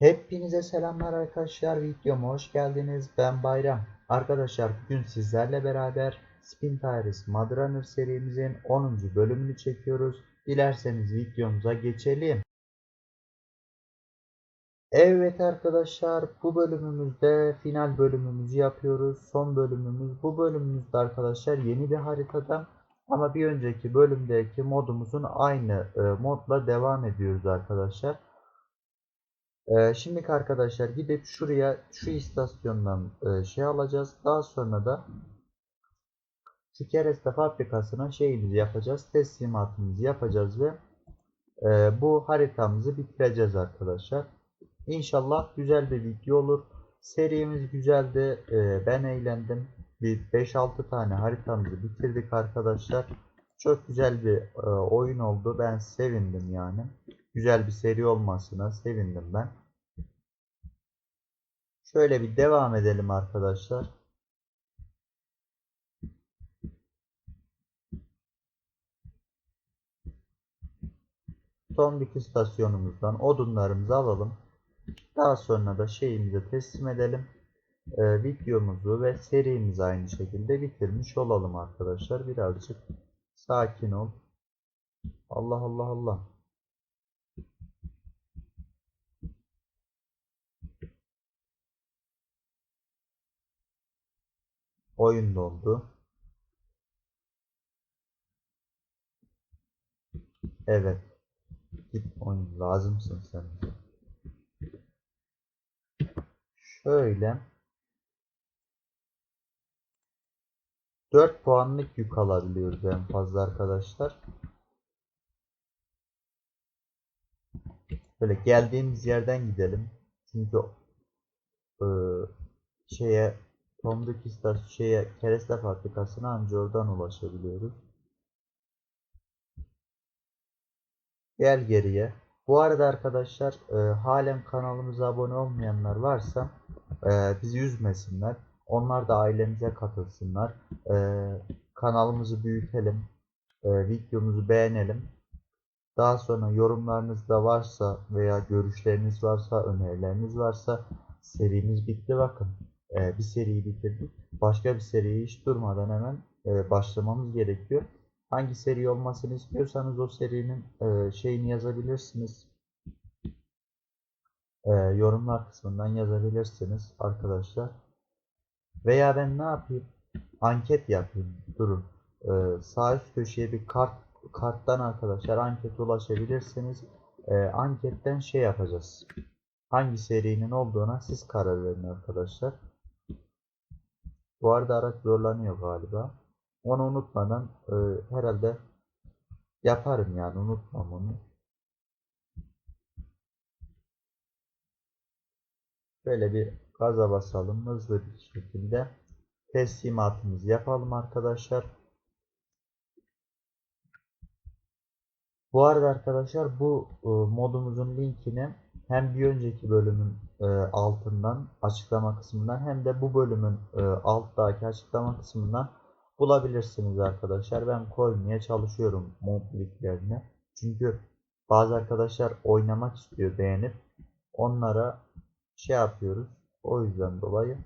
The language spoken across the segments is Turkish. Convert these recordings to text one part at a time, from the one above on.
Hepinize selamlar arkadaşlar. Videoma hoş geldiniz. Ben Bayram. Arkadaşlar bugün sizlerle beraber Spin Tires Mud serimizin 10. bölümünü çekiyoruz. Dilerseniz videomuza geçelim. Evet arkadaşlar bu bölümümüzde final bölümümüzü yapıyoruz. Son bölümümüz. Bu bölümümüzde arkadaşlar yeni bir haritada ama bir önceki bölümdeki modumuzun aynı e, modla devam ediyoruz arkadaşlar. Ee, şimdiki arkadaşlar gidip şuraya şu istasyondan e, şey alacağız. Daha sonra da şu kereste fabrikasına şeyimizi yapacağız. Teslimatımızı yapacağız ve e, bu haritamızı bitireceğiz arkadaşlar. İnşallah güzel bir video olur. Serimiz güzeldi. E, ben eğlendim. Bir 5-6 tane haritamızı bitirdik arkadaşlar. Çok güzel bir e, oyun oldu. Ben sevindim yani. Güzel bir seri olmasına sevindim ben. Şöyle bir devam edelim arkadaşlar. Son bir istasyonumuzdan odunlarımızı alalım. Daha sonra da şeyimizi teslim edelim. Ee, videomuzu ve serimizi aynı şekilde bitirmiş olalım arkadaşlar. Birazcık sakin ol. Allah Allah Allah. Oyun dondu. Evet. Git oyun lazımsın sen. Şöyle. 4 puanlık yük alabiliyoruz en fazla arkadaşlar. Böyle geldiğimiz yerden gidelim. Çünkü e, şeye Tomduk istasyon şeye kereste fabrikasına anca oradan ulaşabiliyoruz. Gel geriye. Bu arada arkadaşlar e, halen kanalımıza abone olmayanlar varsa e, bizi üzmesinler. Onlar da ailemize katılsınlar. E, kanalımızı büyütelim. E, videomuzu beğenelim. Daha sonra yorumlarınız da varsa veya görüşleriniz varsa, önerileriniz varsa serimiz bitti bakın. E, bir seriyi bitirdik. Başka bir seriyi hiç durmadan hemen e, başlamamız gerekiyor. Hangi seri olmasını istiyorsanız o serinin e, şeyini yazabilirsiniz. E, yorumlar kısmından yazabilirsiniz arkadaşlar. Veya ben ne yapayım? Anket yapayım. Durun. E, sağ üst köşeye bir kart karttan arkadaşlar ankete ulaşabilirsiniz. E, anketten şey yapacağız. Hangi serinin olduğuna siz karar verin arkadaşlar. Bu arada araç zorlanıyor galiba. Onu unutmadan e, herhalde yaparım yani unutmam onu. Böyle bir gaza basalım hızlı bir şekilde teslimatımızı yapalım arkadaşlar. Bu arada arkadaşlar bu e, modumuzun linkini hem bir önceki bölümün e, altından açıklama kısmından hem de bu bölümün e, alttaki açıklama kısmından bulabilirsiniz arkadaşlar. Ben koymaya çalışıyorum mod linklerini. Çünkü bazı arkadaşlar oynamak istiyor beğenip onlara şey yapıyoruz. O yüzden dolayı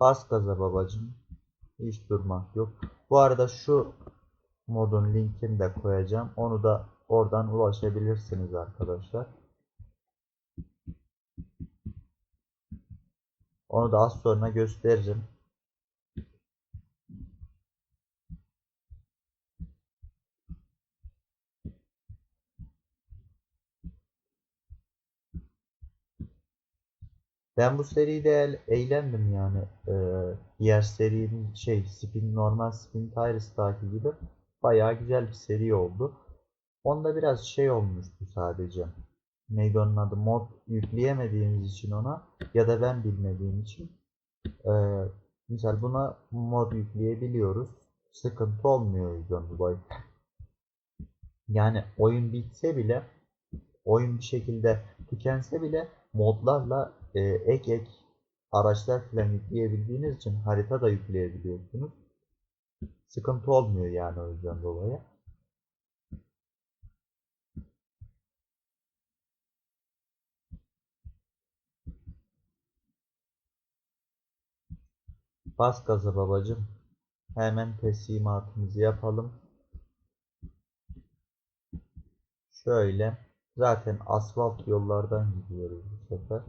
bas gaza babacım. Hiç durmak yok. Bu arada şu modun linkini de koyacağım. Onu da oradan ulaşabilirsiniz arkadaşlar. Onu da az sonra gösteririm. Ben bu seride eğlendim yani. Ee, diğer serinin şey Spin normal Spin Tires gibi bayağı güzel bir seri oldu. Onda biraz şey olmuştu sadece. Neydi adı? Mod yükleyemediğimiz için ona ya da ben bilmediğim için. Ee, misal buna mod yükleyebiliyoruz. Sıkıntı olmuyor o yüzden dolayı. Yani oyun bitse bile oyun bir şekilde tükense bile modlarla e, ek ek araçlar falan yükleyebildiğiniz için harita da yükleyebiliyorsunuz. Sıkıntı olmuyor yani o yüzden dolayı. Bas gaza babacım. Hemen teslimatımızı yapalım. Şöyle. Zaten asfalt yollardan gidiyoruz bu sefer.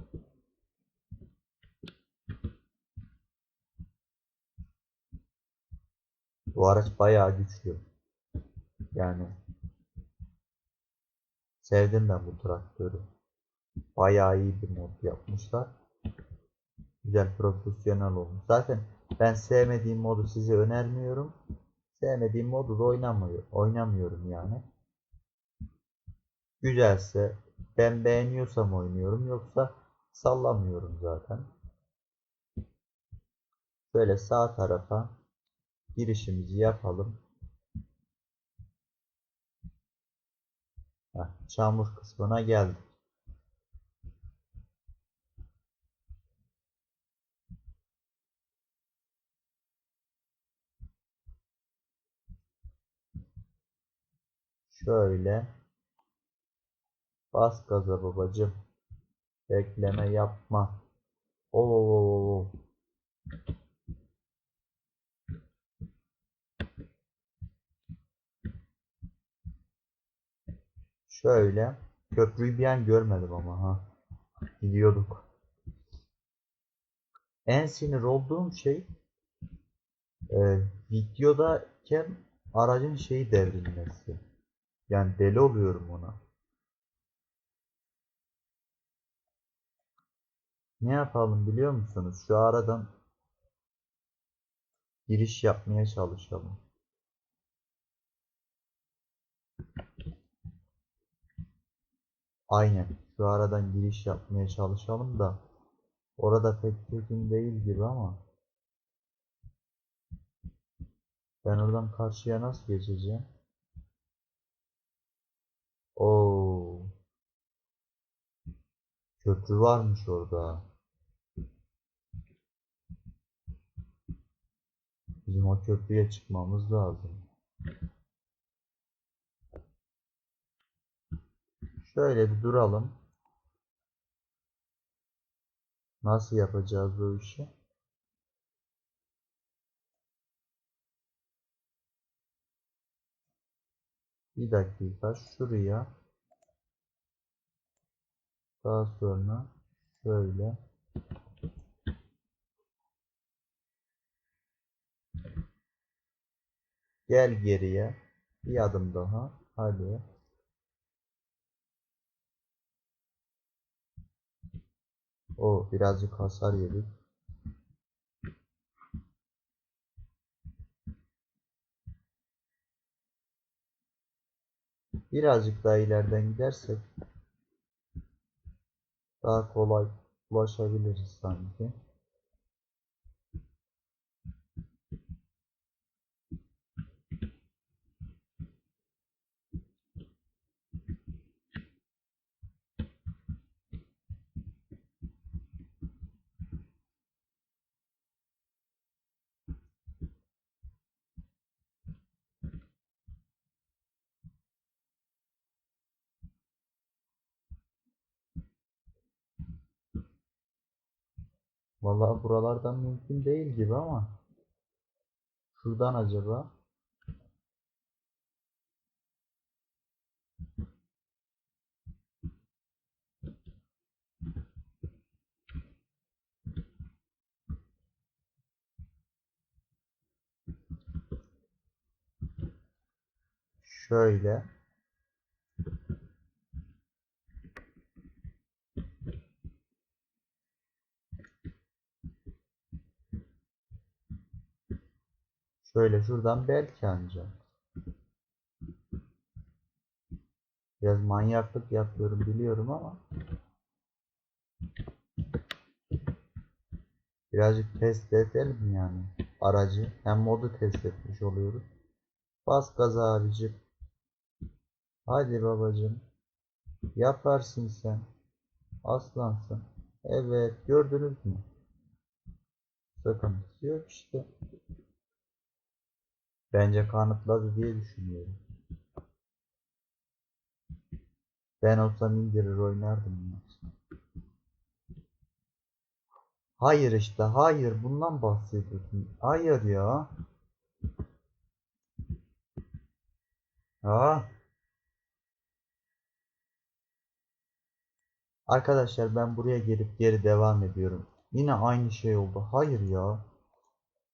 Bu araç bayağı güçlü. Yani sevdim ben bu traktörü. Bayağı iyi bir mod yapmışlar. Güzel profesyonel olmuş. Zaten ben sevmediğim modu size önermiyorum. Sevmediğim modu da oynamıyor, oynamıyorum yani. Güzelse ben beğeniyorsam oynuyorum yoksa sallamıyorum zaten. Böyle sağ tarafa girişimizi yapalım. Heh, çamur kısmına geldik. Şöyle bas gaza babacım. Bekleme yapma. Oo. Şöyle köprüyü bir an görmedim ama ha. Gidiyorduk. En sinir olduğum şey e, videodayken aracın şeyi devrilmesi. Yani deli oluyorum ona. Ne yapalım biliyor musunuz? Şu aradan giriş yapmaya çalışalım. Aynen. Şu aradan giriş yapmaya çalışalım da orada pek mümkün değil gibi ama ben oradan karşıya nasıl geçeceğim? Oo. Köprü varmış orada. Bizim o köprüye çıkmamız lazım. Şöyle bir duralım. Nasıl yapacağız bu işi? Bir dakika şuraya. Daha sonra şöyle. Gel geriye. Bir adım daha. Hadi. O birazcık hasar yedik birazcık daha ileriden gidersek daha kolay ulaşabiliriz sanki. Vallahi buralardan mümkün değil gibi ama şuradan acaba? Şöyle şöyle şuradan belki ancak biraz manyaklık yapıyorum biliyorum ama. Birazcık test edelim yani aracı. Hem modu test etmiş oluyoruz. Bas gaza abicim. Hadi babacım yaparsın sen. Aslansın. Evet gördünüz mü? Sıkıntısı yok işte Bence kanıtladı diye düşünüyorum. Ben olsam indirir oynardım ya. Hayır işte hayır bundan bahsediyorsun. Hayır ya. Ya. Arkadaşlar ben buraya gelip geri devam ediyorum. Yine aynı şey oldu. Hayır ya.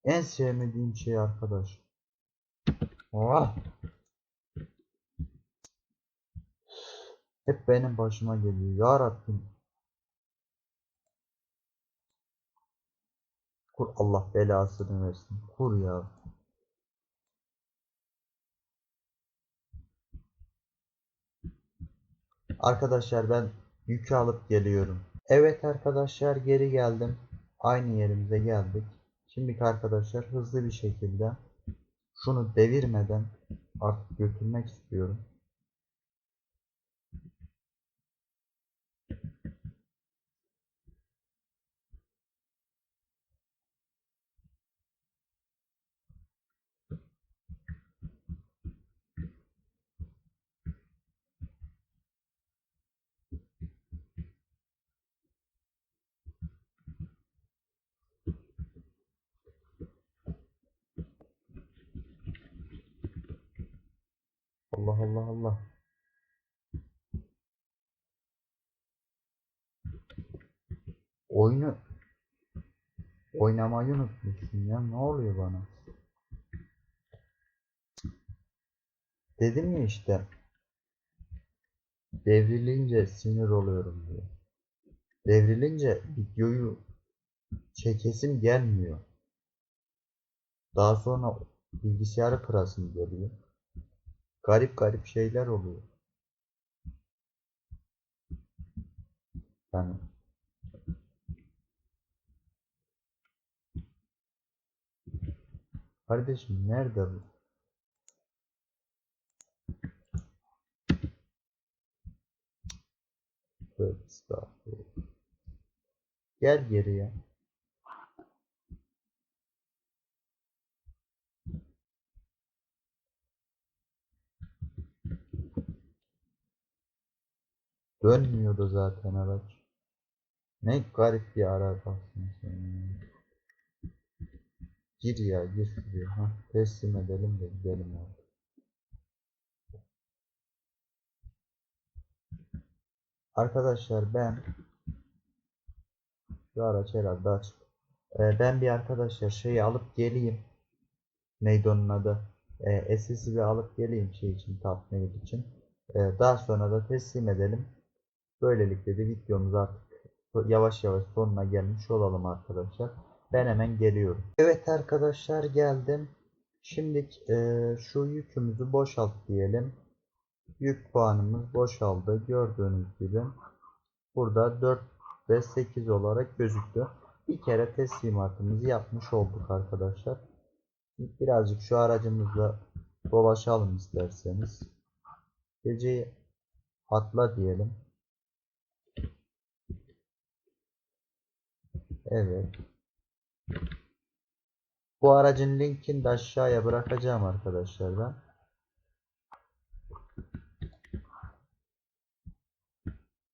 En sevmediğim şey arkadaş. Oh. Hep benim başıma geliyor. Ya Rabbim. Kur Allah belasını versin. Kur ya. Arkadaşlar ben yükü alıp geliyorum. Evet arkadaşlar geri geldim. Aynı yerimize geldik. Şimdi arkadaşlar hızlı bir şekilde şunu devirmeden artık götürmek istiyorum. Allah Allah Allah. Oyunu oynamayı unutmuşsun ya. Ne oluyor bana? Dedim ya işte. Devrilince sinir oluyorum diye. Devrilince videoyu çekesim gelmiyor. Daha sonra bilgisayarı kırasım geliyor. Garip garip şeyler oluyor. Yani kardeşim nerede bu? Tövbe estağfurullah. Gel Dönmüyordu zaten araç. Ne garip bir arabasın sen ya. Gir ya gir şuraya. Ha, teslim edelim de gidelim abi. Arkadaşlar ben şu araç herhalde açık. Ee, ben bir arkadaşlar şeyi alıp geleyim. Neydi onun adı? Ee, SS'i alıp geleyim şey için tapmail için. Ee, daha sonra da teslim edelim. Böylelikle de videomuz artık yavaş yavaş sonuna gelmiş olalım arkadaşlar. Ben hemen geliyorum. Evet arkadaşlar geldim. Şimdi e, şu yükümüzü boşalt diyelim. Yük puanımız boşaldı. Gördüğünüz gibi burada 4 ve 8 olarak gözüktü. Bir kere teslimatımızı yapmış olduk arkadaşlar. Birazcık şu aracımızla dolaşalım isterseniz. Geceyi atla diyelim. Evet. Bu aracın linkini de aşağıya bırakacağım arkadaşlar ben.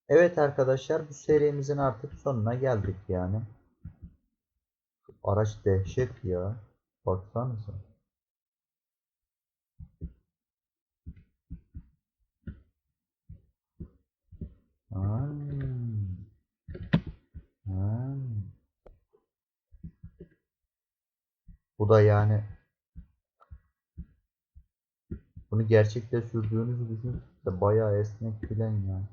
Evet arkadaşlar bu serimizin artık sonuna geldik yani. Araç dehşet ya. Baksanıza. Bu da yani bunu gerçekte sürdüğünüzü düşünün de bayağı esnek filan yani.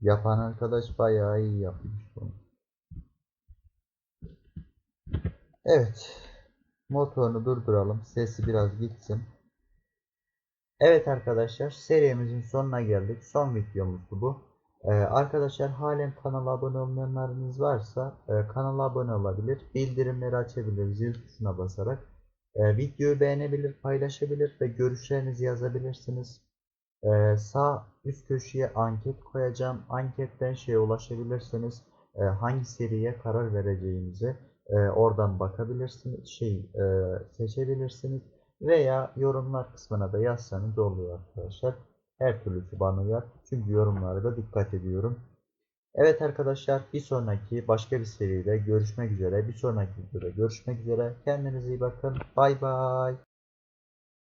Yapan arkadaş bayağı iyi yapmış bunu. Evet. Motorunu durduralım. Sesi biraz gitsin. Evet arkadaşlar serimizin sonuna geldik. Son videomuzdu bu. Ee, arkadaşlar halen kanala abone olmayanlarınız varsa e, kanala abone olabilir. Bildirimleri açabilir zil tuşuna basarak. E, videoyu beğenebilir, paylaşabilir ve görüşlerinizi yazabilirsiniz. Ee, sağ üst köşeye anket koyacağım. Anketten şeye ulaşabilirsiniz. e, hangi seriye karar vereceğinizi e, oradan bakabilirsiniz, şey e, seçebilirsiniz veya yorumlar kısmına da yazsanız oluyor arkadaşlar. Her türlüsü bana uyar. Çünkü yorumlara da dikkat ediyorum. Evet arkadaşlar bir sonraki başka bir seride görüşmek üzere. Bir sonraki videoda görüşmek üzere. Kendinize iyi bakın. Bay bay.